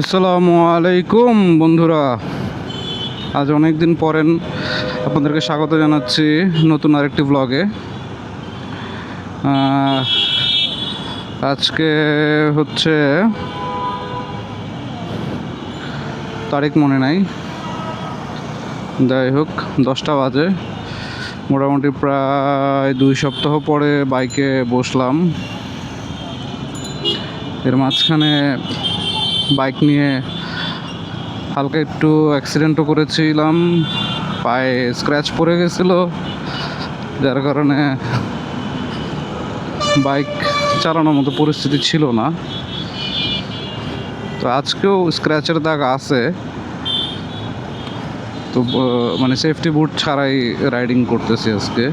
আসসালামু আলাইকুম, বন্ধুরা। আজ অনেক দিন পরেন আপনাদেরকে স্বাগত জানাচ্ছি নতুন আরেকটি ব্লগে আজকে হচ্ছে তারিখ মনে নাই। যাই হোক, দশটা বাজে। মোটামুটি প্রায় দুই সপ্তাহ পরে বাইকে বসলাম। এর মাঝখানে বাইক নিয়ে হালকা একটু অ্যাক্সিডেন্টও করেছিলাম, পায়ে স্ক্র্যাচ পড়ে গেছিল, যার কারণে বাইক চালানোর মতো পরিস্থিতি ছিল না। তো আজকেও স্ক্র্যাচের দাগ আছে। তো মানে সেফটি বুট ছাড়াই রাইডিং করতেছি আজকে।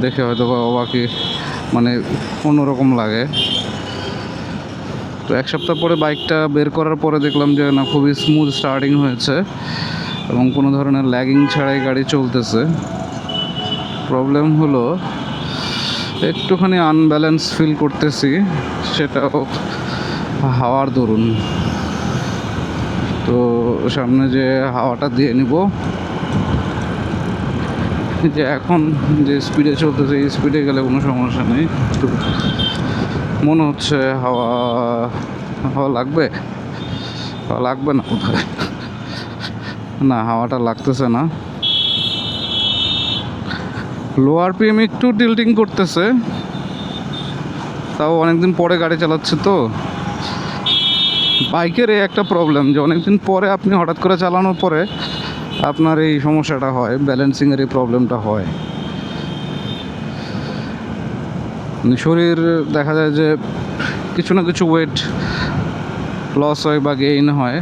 দেখে হয়তো বা অবাকি মানে অন্যরকম লাগে। তো এক সপ্তাহ পরে বাইকটা বের করার পরে দেখলাম যে না, খুবই স্মুথ স্টার্টিং হয়েছে এবং কোনো ধরনের ল্যাগিং ছাড়াই গাড়ি চলতেছে। প্রবলেম হলো, একটুখানি আনব্যালেন্স ফিল করতেছি, সেটাও হাওয়ার দরুন। তো সামনে যে হাওয়াটা দিয়ে নিব, যে এখন যে স্পিডে চলতেছে, এই স্পিডে গেলে কোনো সমস্যা নেই। মনে হচ্ছে হাওয়া হাওয়া লাগবে? হাওয়া লাগবে না কোথায় না, হাওয়াটা লাগতেছে না। লোয়ার পিএম একটু টিল্টিং করতেছে। তাও অনেকদিন পরে গাড়ি চালাচ্ছে তো। বাইকের এই একটা প্রবলেম যে অনেকদিন পরে আপনি হঠাৎ করে চালানোর পরে আপনার এই সমস্যাটা হয় ব্যালেন্সিংয়ের এই প্রবলেমটা হয় মানে শরীর দেখা যায় যে কিছু না কিছু ওয়েট লস হয় বা গেইন হয়,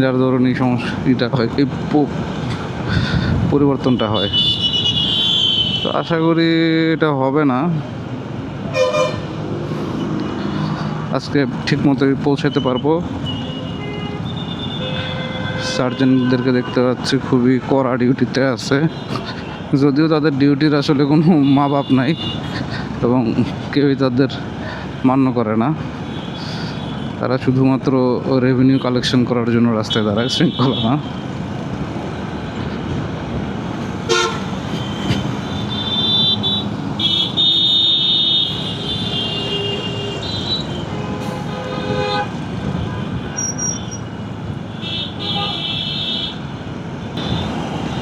যার ধরুন এই সমস্যাটা হয়, এই পরিবর্তনটা হয়। তো আশা করি এটা হবে না। আজকে ঠিক মতো পৌঁছাতে পারব সার্জেন্টদেরকে দেখতে পাচ্ছি, খুবই কড়া ডিউটিতে আছে। যদিও তাদের ডিউটির আসলে কোনো মা বাপ নাই এবং কেউই তাদের মান্য করে না। তারা শুধুমাত্র রেভিনিউ কালেকশন করার জন্য রাস্তায় দাঁড়ায়, শৃঙ্খলা না।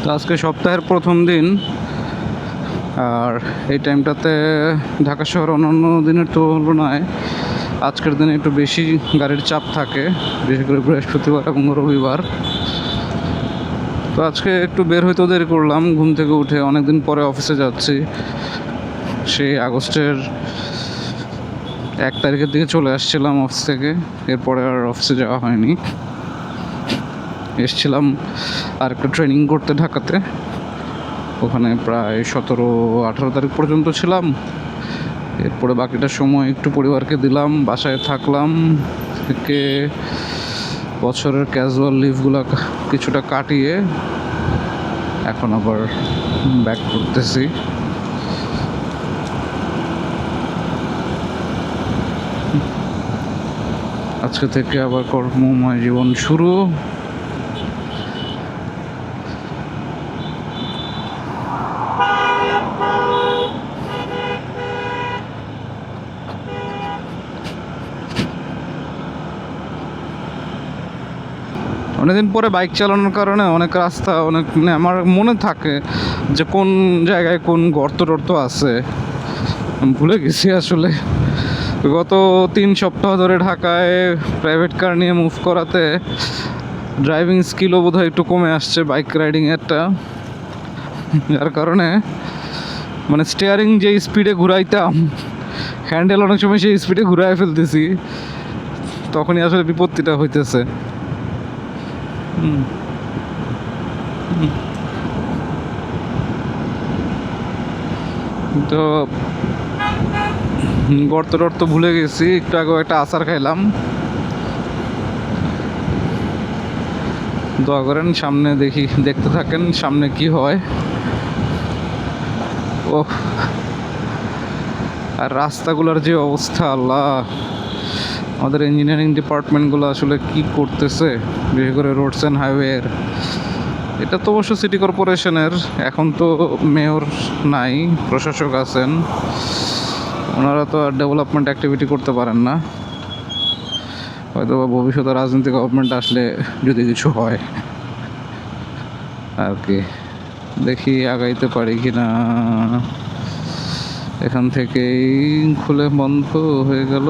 তো আজকে সপ্তাহের প্রথম দিন। আর এই টাইমটাতে ঢাকা শহর অন্যান্য দিনের তুলনায় আজকের দিনে একটু বেশি গাড়ির চাপ থাকে, বিশেষ করে বৃহস্পতিবার এবং রবিবার। তো আজকে একটু বের হইতে দেরি করলাম, ঘুম থেকে উঠে অনেক দিন পরে অফিসে যাচ্ছি। সেই আগস্টের এক তারিখের দিকে চলে আসছিলাম অফিস থেকে, এরপরে আর অফিসে যাওয়া হয়নি। এসছিলাম আর একটা ট্রেনিং করতে ঢাকাতে। ওখানে প্রায় সতেরো, আঠারো তারিখ পর্যন্ত ছিলাম। এরপরে বাকিটা সময় একটু পরিবারকে দিলাম, বাসায় থাকলাম, থেকে বছরের ক্যাজুয়াল লিভগুলো কিছুটা কাটিয়ে এখন আবার ব্যাক করতেছি। আজকে থেকে আবার কর্মময় জীবন শুরু। অনেকদিন পরে বাইক চালানোর কারণে অনেক রাস্তা, অনেক মানে আমার মনে থাকে যে কোন জায়গায় কোন গর্ত টর্ত আছে। ভুলে গেছি আসলে। গত তিন সপ্তাহ ধরে ঢাকায় প্রাইভেট কার নিয়ে মুভ করাতে ড্রাইভিং স্কিলও বোধহয় একটু কমে আসছে বাইক রাইডিংয়েরটা যার কারণে মানে স্টিয়ারিং যে স্পিডে ঘুরাইতাম হ্যান্ডেল অনেক সময় সেই স্পিডে ঘুরাই ফেলতেছি, তখনই আসলে বিপত্তিটা হইতেছে। হুম। তো গর্ত টর্ত ভুলে গেছি, একটু আগে একটা আচার খাইলাম। দোয়া করেন, সামনে দেখি, দেখতে থাকেন, সামনে কি হয়। ও আর রাস্তাগুলোর যে অবস্থা, আল্লাহ। আমাদের ইঞ্জিনিয়ারিং ডিপার্টমেন্টগুলো আসলে কি করতেছে, বিশেষ করে রোডস অ্যান্ড হাইওয়ের এটা তো অবশ্য সিটি কর্পোরেশনের এখন তো মেয়র নাই, প্রশাসক আছেন। ওনারা তো আর ডেভেলপমেন্ট অ্যাক্টিভিটি করতে পারেন না। হয়তো বা ভবিষ্যতে রাজনৈতিক গভর্নমেন্ট আসলে যদি কিছু হয়। আর কি, দেখি আগাইতে পারি কি না এখান থেকেই খুলে বন্ধ হয়ে গেল।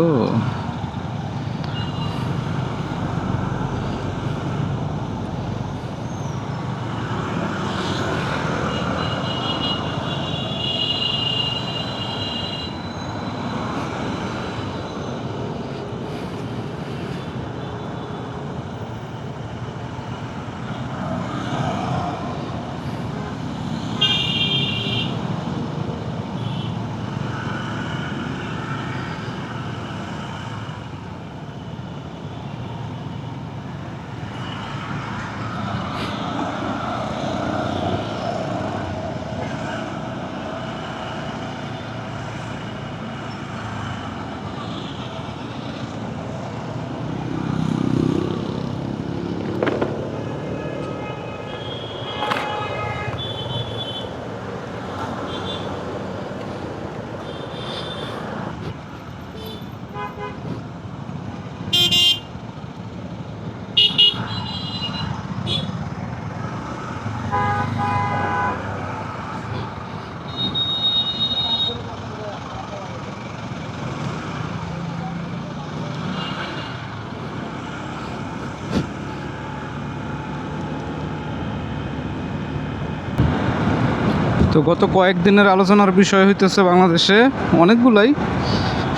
তো গত কয়েকদিনের আলোচনার বিষয় হইতেছে বাংলাদেশে অনেকগুলাই।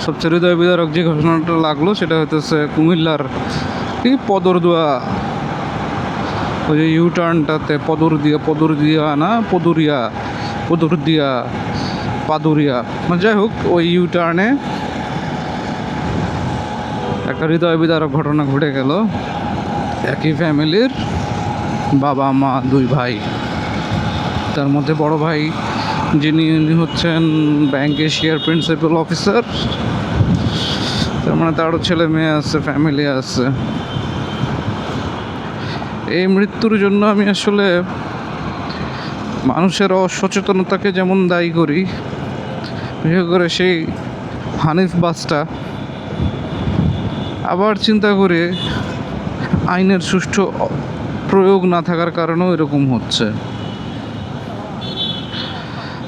সবচেয়ে হৃদয় বিদারক যে ঘটনাটা লাগল সেটা হইতেছে কুমিল্লার কি পদরদুয়া, ওই যে ইউ টার্নটাতে পদর দিয়া পদর দিয়া না, পদুরিয়া পদর দিয়া পাদুরিয়া। মানে যাই হোক, ওই ইউ টার্নে একটা হৃদয় বিদারক ঘটনা ঘটে গেল। একই ফ্যামিলির বাবা মা দুই ভাই। তার মধ্যে বড় ভাই যিনি হচ্ছেন ব্যাংক এশিয়ার প্রিন্সিপাল অফিসার তার মানে তারও ছেলে মেয়ে আছে ফ্যামিলি আছে। এই মৃত্যুর জন্য আমি আসলে মানুষের অসচেতনতাকে যেমন দায়ী করি, বিশেষ করে সেই হানিফ বাসটা, আবার চিন্তা করে আইনের সুষ্ঠু প্রয়োগ না থাকার কারণেও এরকম হচ্ছে।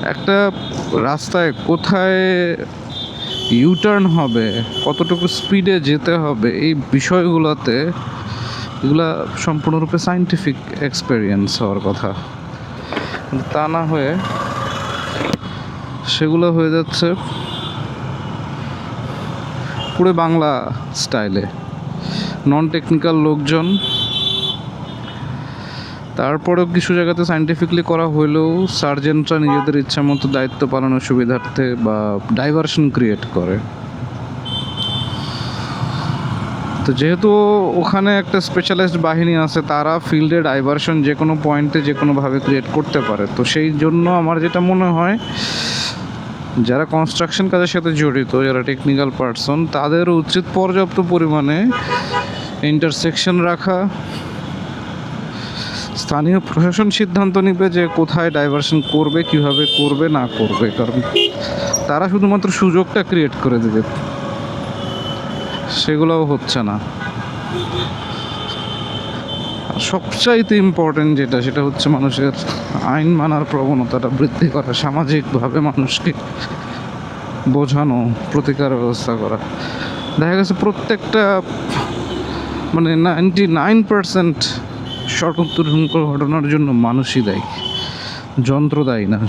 একটা রাস্তায় কোথায় ইউটার্ন হবে, কতটুকু স্পিডে যেতে হবে, এই বিষয়গুলোতে এগুলা সম্পূর্ণরূপে সাইন্টিফিক এক্সপেরিয়েন্স হওয়ার কথা। তা না হয়ে সেগুলো হয়ে যাচ্ছে পুরো বাংলা স্টাইলে নন টেকনিক্যাল লোকজন তারপরেও কিছু জায়গাতে সাইন্টিফিকলি করা হলেও সার্জেন্টরা নিজেদের ইচ্ছা মতো দায়িত্ব পালনের সুবিধার্থে বা ডাইভারশন ক্রিয়েট করে। তো যেহেতু ওখানে একটা স্পেশালিস্ট বাহিনী আছে, তারা ফিল্ডে ডাইভারশন যে কোনো পয়েন্টে যে কোনোভাবে ক্রিয়েট করতে পারে। তো সেই জন্য আমার যেটা মনে হয়, যারা কনস্ট্রাকশন কাজের সাথে জড়িত, যারা টেকনিক্যাল পার্সন তাদের উচিত পর্যাপ্ত পরিমাণে ইন্টারসেকশন রাখা স্থানীয় প্রশাসন সিদ্ধান্ত নেবে যে কোথায় ডাইভারশন করবে, কীভাবে করবে, না করবে, কারণ তারা শুধুমাত্র সুযোগটা ক্রিয়েট করে দেবে। সেগুলোও হচ্ছে না। সবচাইতে ইম্পর্টেন্ট যেটা, সেটা হচ্ছে মানুষের আইন মানার প্রবণতাটা বৃদ্ধি করা, সামাজিকভাবে মানুষকে বোঝানো, প্রতিকার ব্যবস্থা করা। দেখা গেছে প্রত্যেকটা মানে নাইনটি নাইন পার্সেন্ট দুর্ঘটনা ঘটনার জন্য মানুষই দায়ী। যন্ত্র দায়ী না।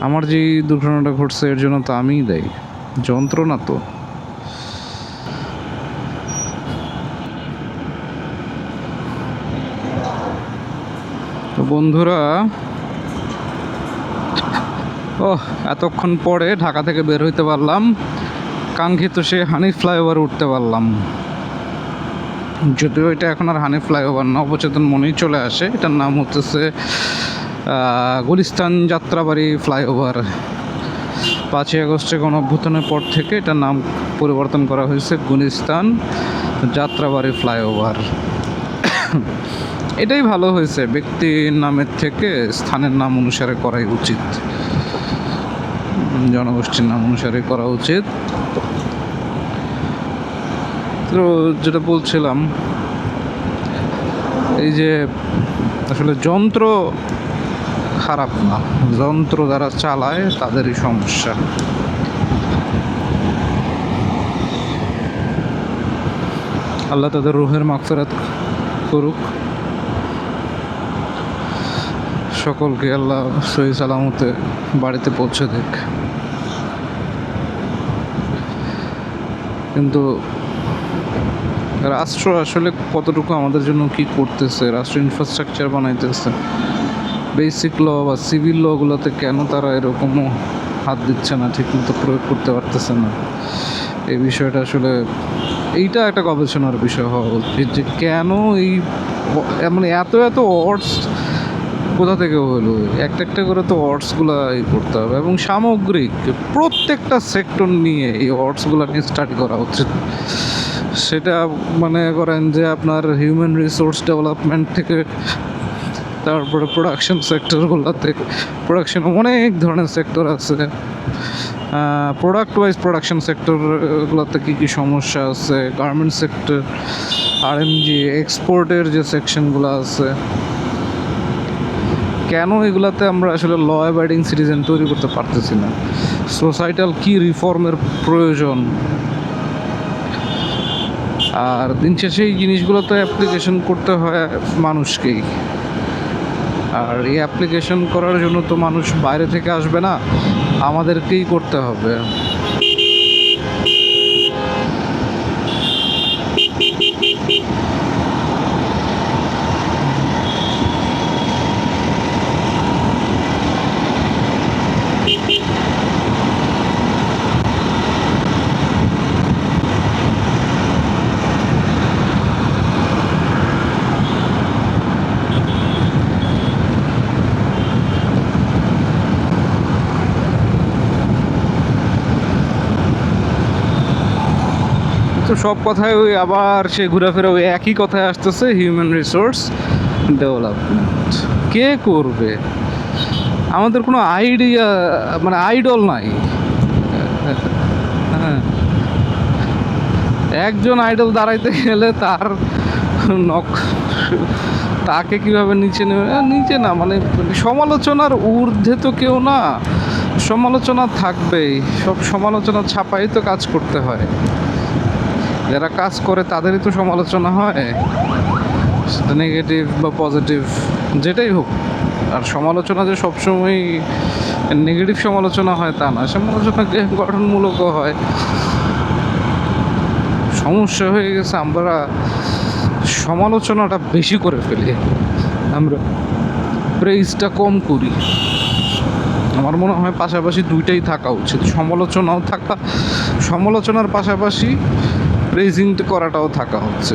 আমার যে দুর্ঘটনাটা ঘটছে এর জন্য তো আমিই দায়ী। যন্ত্র না তো। বন্ধুরা ও এতক্ষণ পরে ঢাকা থেকে বের হইতে পারলাম। কাঙ্ক্ষিত সে হানি ফ্লাইওভার উঠতে পারলাম। যদিও এটা এখন আর হানি ফ্লাইওভার না, অবচেতন মনেই চলে আসে। এটার নাম হচ্ছে গুলিস্তান যাত্রাবাড়ি ফ্লাইওভার। পাঁচই আগস্টে গণ অভ্যুত্থানের পর থেকে এটার নাম পরিবর্তন করা হয়েছে, গুলিস্তান যাত্রাবাড়ি ফ্লাইওভার। এটাই ভালো হয়েছে, ব্যক্তির নামের থেকে স্থানের নাম অনুসারে করাই উচিত। জনগোষ্ঠীর নাম অনুসারে করা উচিত। তো যেটা বলছিলাম, এই যে আসলে যন্ত্র খারাপ না, যন্ত্র যারা চালায় তাদেরই সমস্যা। আল্লাহ তাদের রুহের মাগফিরাত করুক। সকলকে আল্লাহ সহি সালামতে বাড়িতে পৌঁছে দেখ কিন্তু রাষ্ট্র আসলে কতটুকু আমাদের জন্য কি করতেছে? রাষ্ট্র ইনফ্রাস্ট্রাকচার বানাইতেছে। বেসিক ল বা সিভিল লগুলোতে কেন তারা এরকমও হাত দিচ্ছে না, ঠিকমতো প্রয়োগ করতে পারতেছে না? এই বিষয়টা আসলে এইটা একটা গবেষণার বিষয় হওয়া উচিত যে কেন এই মানে এত এত অর্ডস কোথা থেকে হলো? একটা একটা করে তো অর্ডসগুলো ই করতে হবে এবং সামগ্রিক প্রত্যেকটা সেক্টর নিয়ে এই অর্ডসগুলো নিয়ে স্টাডি করা উচিত। সেটা মনে করেন যে আপনার হিউম্যান রিসোর্স ডেভেলপমেন্ট থেকে, তারপরে প্রোডাকশন সেক্টরগুলোতে প্রোডাকশন অনেক ধরনের সেক্টর আছে। প্রোডাক্ট ওয়াইজ প্রোডাকশন সেক্টরগুলোতে কী কী সমস্যা আছে? গার্মেন্ট সেক্টর আর জি এক্সপোর্টের যে সেকশনগুলো আছে। কেন এগুলাতে আমরা আসলে ল অ্যাবাইডিং সিটিজেন তৈরি করতে পারতেছি না? সোসাইটাল কি রিফর্মের প্রয়োজন? আর দিন শেষে এই জিনিসগুলো তো অ্যাপ্লিকেশন করতে হয় মানুষকেই। আর এই অ্যাপ্লিকেশন করার জন্য তো মানুষ বাইরে থেকে আসবে না, আমাদেরকেই করতে হবে। তো সব কথায় ওই আবার সে ঘোরাফেরা ওই একই কথায় আসতেছে হিউম্যান রিসোর্স ডেভেলপমেন্ট কে করবে? আমাদের কোনো আইডিয়া মানে আইডল নাই। হ্যাঁ। একজন আইডল দাঁড়াইতে গেলে তার নক তাকে কীভাবে নিচে নেবে? নিচে না মানে সমালোচনার ঊর্ধ্বে তো কেউ না। সমালোচনা থাকবেই। সব সমালোচনা ছাপাই তো কাজ করতে হয়। যারা কাজ করে তাদেরই তো সমালোচনা হয়। নেগেটিভ বা পজিটিভ যেটাই হোক। আর সমালোচনা যে সবসময় নেগেটিভ সমালোচনা হয় তা না সমালোচনা গঠনমূলকও হয়। সমস্যা হয়ে গেছে, আমরা সমালোচনাটা বেশি করে ফেলি। আমরা প্রেইজটা কম করি। আমার মনে হয় পাশাপাশি দুইটাই থাকা উচিত। সমালোচনাও থাকা, সমালোচনার পাশাপাশি প্রেজিং করাটাও থাকা হচ্ছে।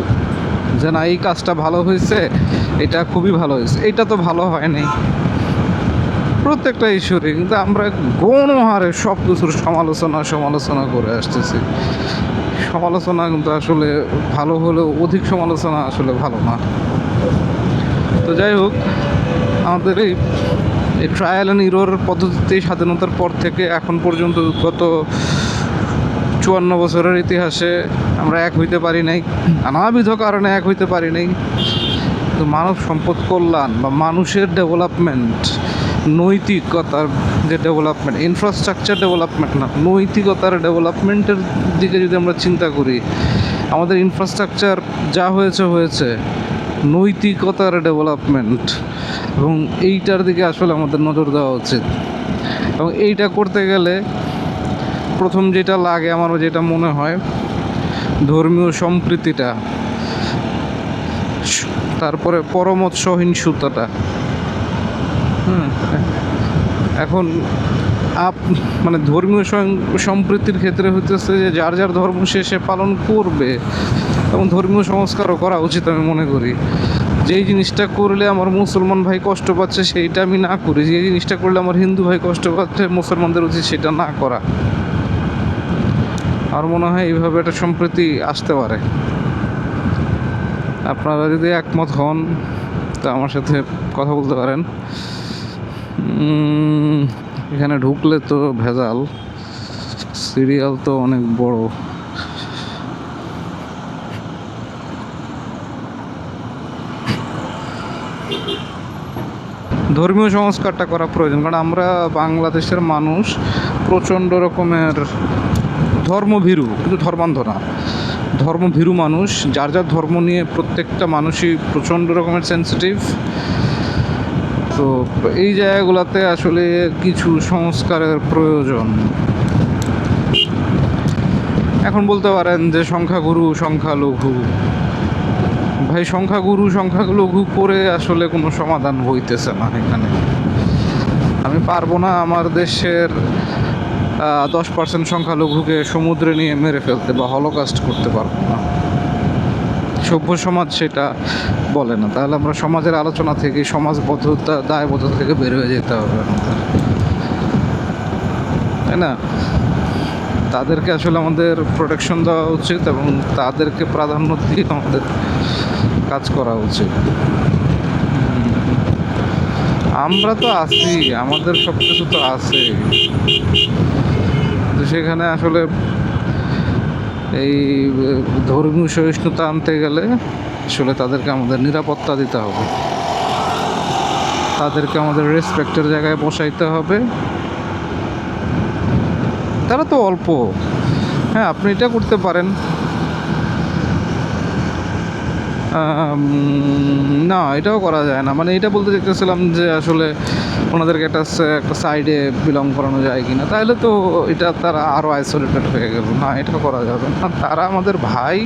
যে না, এই কাজটা ভালো হয়েছে, এটা খুবই ভালো হয়েছে। এটা তো ভালো হয় নাই প্রত্যেকটা ইস্যুরে কিন্তু আমরা গণহারে সব কিছুর সমালোচনা সমালোচনা করে আসতেছি। সমালোচনা কিন্তু আসলে ভালো হলেও অধিক সমালোচনা আসলে ভালো না। তো যাই হোক, আমাদের এই ট্রায়াল অ্যান্ড ইরোর পদ্ধতিতে স্বাধীনতার পর থেকে এখন পর্যন্ত গত চুয়ান্ন বছরের ইতিহাসে আমরা এক হইতে পারি নাই, নানাবিধ কারণে এক হইতে পারি নাই। তো মানব সম্পদ কল্যাণ বা মানুষের ডেভেলপমেন্ট, নৈতিকতার যে ডেভেলপমেন্ট ইনফ্রাস্ট্রাকচার ডেভেলপমেন্ট না, নৈতিকতার ডেভেলপমেন্টের দিকে যদি আমরা চিন্তা করি, আমাদের ইনফ্রাস্ট্রাকচার যা হয়েছে হয়েছে, নৈতিকতার ডেভেলপমেন্ট এবং এইটার দিকে আসলে আমাদের নজর দেওয়া উচিত। এবং এইটা করতে গেলে প্রথম যেটা লাগে আমার যেটা মনে হয়, ধর্মীয় সম্প্রীতিটা তারপরে পরমত সহিংসতাটা হুম, এখন আপ মানে ধর্মীয় সম্প্রীতির ক্ষেত্রে হইতেছে যে যার যার ধর্ম সে সে পালন করবে, এবং ধর্মীয় সংস্কারও করা উচিত আমি মনে করি। যেই জিনিসটা করলে আমার মুসলমান ভাই কষ্ট পাচ্ছে, সেইটা আমি না করি। যে জিনিসটা করলে আমার হিন্দু ভাই কষ্ট পাচ্ছে, মুসলমানদের উচিত সেটা না করা। আর মনে হয় এইভাবে একটা সম্প্রীতি আসতে পারে। আপনারা যদি একমত হন, তা আমার সাথে কথা বলতে পারেন। এখানে ঢুকলে তো ভেজাল, সিরিয়াল তো অনেক বড়। ধর্মীয় সংস্কারটা করা প্রয়োজন, কারণ আমরা বাংলাদেশের মানুষ প্রচণ্ড রকমের ধর্মভীরু, কিন্তু ধর্মান্ধ না ধর্মভীরু মানুষ, যার যার ধর্ম নিয়ে প্রত্যেকটা মানুষই প্রচণ্ড রকমের সেন্সিটিভ তো এই জায়গাগুলোতে আসলে কিছু সংস্কারের প্রয়োজন। এখন বলতে পারেন যে সংখ্যাগুরু, সংখ্যালঘু। ভাই, সংখ্যাগুরু, সংখ্যালঘু করে আসলে কোনো সমাধান হইতেছে না এখানে। আমি পারব না আমার দেশের দশ পার্সেন্ট সংখ্যালঘুকে সমুদ্রে নিয়ে মেরে ফেলতে বা হলোকাস্ট করতে পারব না। সভ্য সমাজ সেটা বলে না। তাহলে আমরা সমাজের আলোচনা থেকে সমাজবদ্ধতা দায়বদ্ধতা থেকে বের হয়ে যেতে হবে আমাদের। তাই না? তাদেরকে আসলে আমাদের প্রোটেকশন দেওয়া উচিত এবং তাদেরকে প্রাধান্য দিয়ে আমাদের কাজ করা উচিত। আমরা তো আছি, আমাদের সব কিছু তো আছে। সেখানে আসলে এই ধর্মীয় সহিষ্ণুতা আনতে গেলে আসলে তাদেরকে আমাদের নিরাপত্তা দিতে হবে। তাদেরকে আমাদের রেসপেক্টের জায়গায় বসাইতে হবে। তারা তো অল্প। হ্যাঁ আপনি এটা করতে পারেন। না, এটাও করা যায় না। মানে এটা বলতে চাইতেছিলাম যে আসলে ওনাদেরকে একটা একটা সাইডে বিলং করানো যায় কি না তাহলে তো এটা তারা আরও আইসোলেটেড হয়ে গেল। না এটা করা যাবে না। তারা আমাদের ভাই,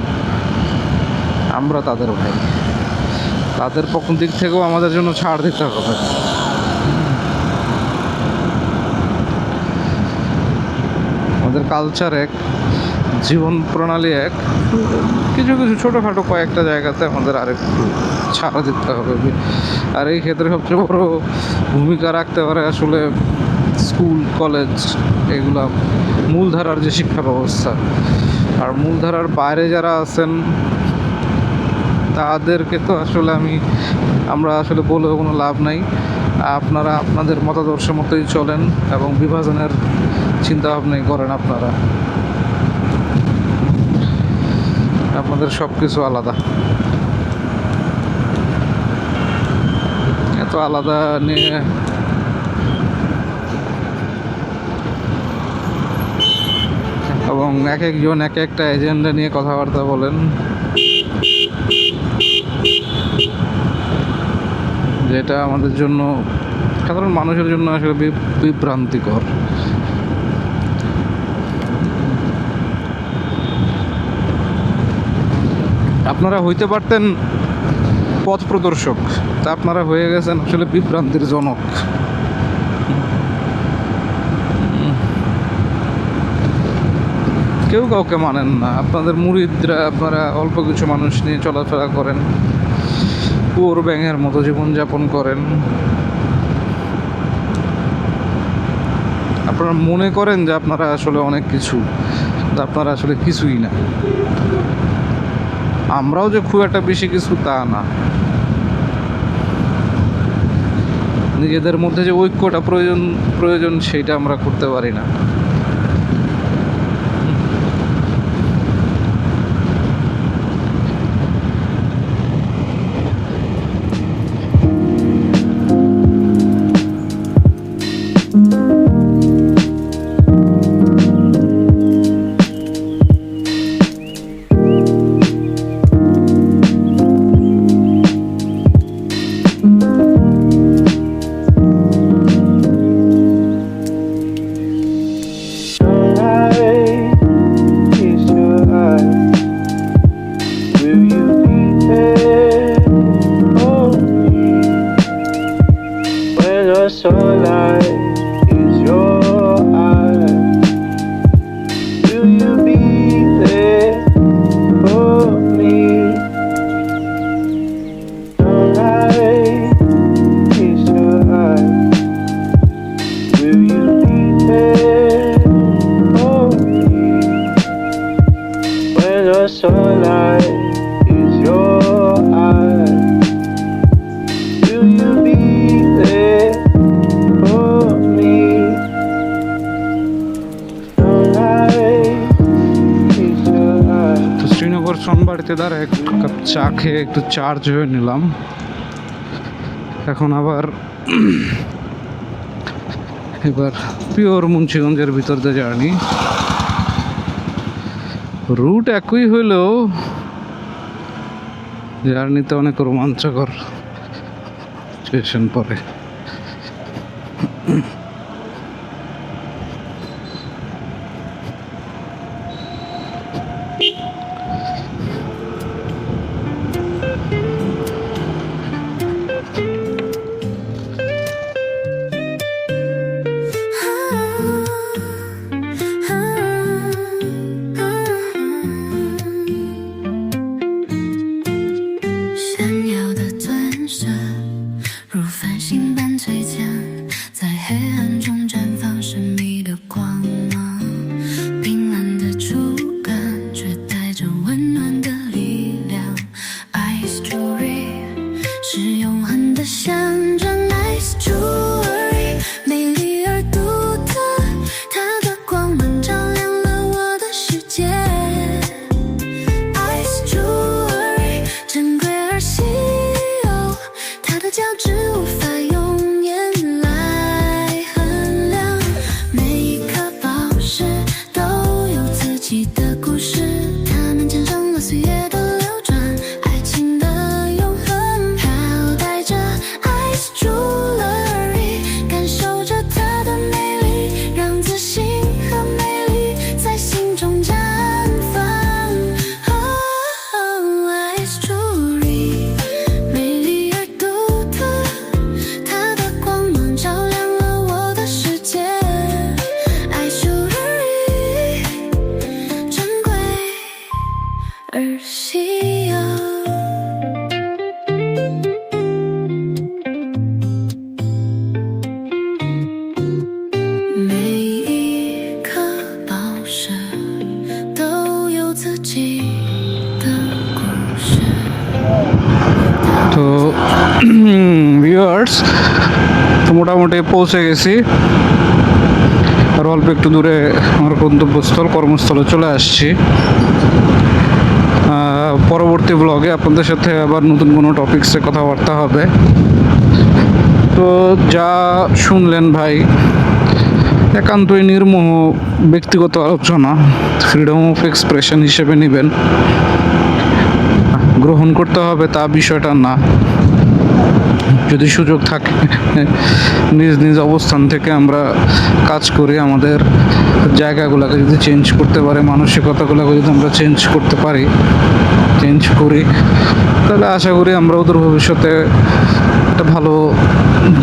আমরা তাদের ভাই। তাদের পক্ষ দিক থেকেও আমাদের জন্য ছাড় দিতে হবে। আমাদের কালচার এক, জীবন প্রণালী এক। কিছু কিছু ছোটোখাটো কয়েকটা জায়গাতে আমাদের আরেকটু ছাড়া দিতে হবে। আর এই ক্ষেত্রে সবচেয়ে বড় ভূমিকা রাখতে পারে আসলে স্কুল, কলেজ এগুলা মূলধারার যে শিক্ষা ব্যবস্থা। আর মূলধারার বাইরে যারা আছেন, তাদেরকে তো আসলে আমি, আমরা আসলে বলেও কোনো লাভ নাই। আপনারা আপনাদের মতাদর্শ মতোই চলেন এবং বিভাজনের চিন্তা ভাবনাই করেন আপনারা। আপনাদের সব কিছু আলাদা। এত আলাদা নিয়ে এবং এক একজন এক একটা এজেন্ডা নিয়ে কথাবার্তা বলেন। যেটা আমাদের জন্য সাধারণ মানুষের জন্য আসলে বিভ্রান্তিকর। আপনারা হইতে পারতেন পথ প্রদর্শক, তা আপনারা হয়ে গেছেন আসলে বিভ্রান্তির জনক। কেউ কাউকে মানেন না, আপনাদের মুরিদরা আপনারা অল্প কিছু মানুষ নিয়ে চলাফেরা করেন কুয়োর ব্যাঙের মতো জীবনযাপন করেন। আপনারা মনে করেন যে আপনারা আসলে অনেক কিছু আপনারা আসলে কিছুই না। আমরাও যে খুব একটা বেশি কিছু তা না। নিজেদের মধ্যে যে ঐক্যটা প্রয়োজন প্রয়োজন সেটা আমরা করতে পারি না। চা খেয়ে একটু চার্জ হয়ে নিলাম। এখন আবার এবার পিওর মুন্সিগঞ্জের ভিতর দিয়ে জার্নি। রুট একই হইলেও জার্নিতে অনেক রোমাঞ্চকর সিচুয়েশন পরে মোটামুটি পৌঁছে গেছি। আর অল্প একটু দূরে আমার গন্তব্যস্থল, কর্মস্থলে চলে আসছি। পরবর্তী ব্লগে আপনাদের সাথে আবার নতুন কোনো টপিক্সে কথাবার্তা হবে। তো যা শুনলেন ভাই, একান্তই নির্মোহ ব্যক্তিগত আলোচনা ফ্রিডম অফ এক্সপ্রেশন হিসেবে নেবেন। গ্রহণ করতে হবে তা বিষয়টা না। যদি সুযোগ থাকে, নিজ নিজ অবস্থান থেকে আমরা কাজ করি, আমাদের জায়গাগুলোকে যদি চেঞ্জ করতে পারি, মানসিকতাগুলোকে যদি আমরা চেঞ্জ করতে পারি চেঞ্জ করি, তাহলে আশা করি আমরা ওদের ভবিষ্যতে একটা ভালো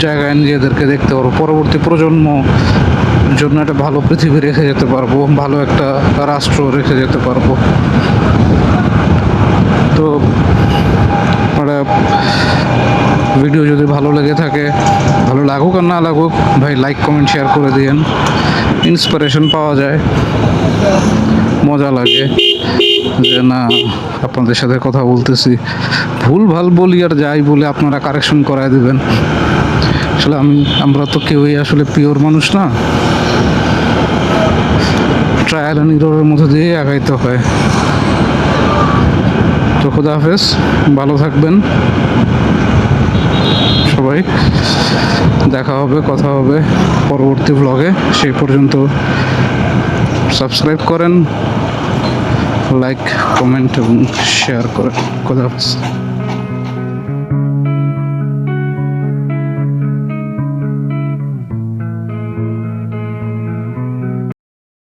জায়গায় নিজেদেরকে দেখতে পারব। পরবর্তী প্রজন্ম জন্য একটা ভালো পৃথিবী রেখে যেতে পারব, ভালো একটা রাষ্ট্র রেখে যেতে পারব। তো ভিডিও যদি ভালো লেগে থাকে, ভালো লাগুক আর না লাগুক, ভাই লাইক কমেন্ট শেয়ার করে দিয়েন। ইন্সপিরেশন পাওয়া যায়। মজা লাগে। যে না, আপনাদের সাথে কথা বলতেছি। ভুল ভালো বলি আর যাই বলে আপনারা কারেকশন করায় দিবেন। আসলে আমি, আমরা তো কেউই আসলে পিওর মানুষ না। ট্রায়াল অ্যান্ড ইরোরের মধ্যে দিয়ে আগাইতে হয়। তো খুদা হাফেজ, ভালো থাকবেন। সবাই দেখা হবে, কথা হবে পরবর্তী ব্লগে সেই পর্যন্ত সাবস্ক্রাইব করেন লাইক কমেন্ট এবং শেয়ার করেন। খোদা হাফেজ।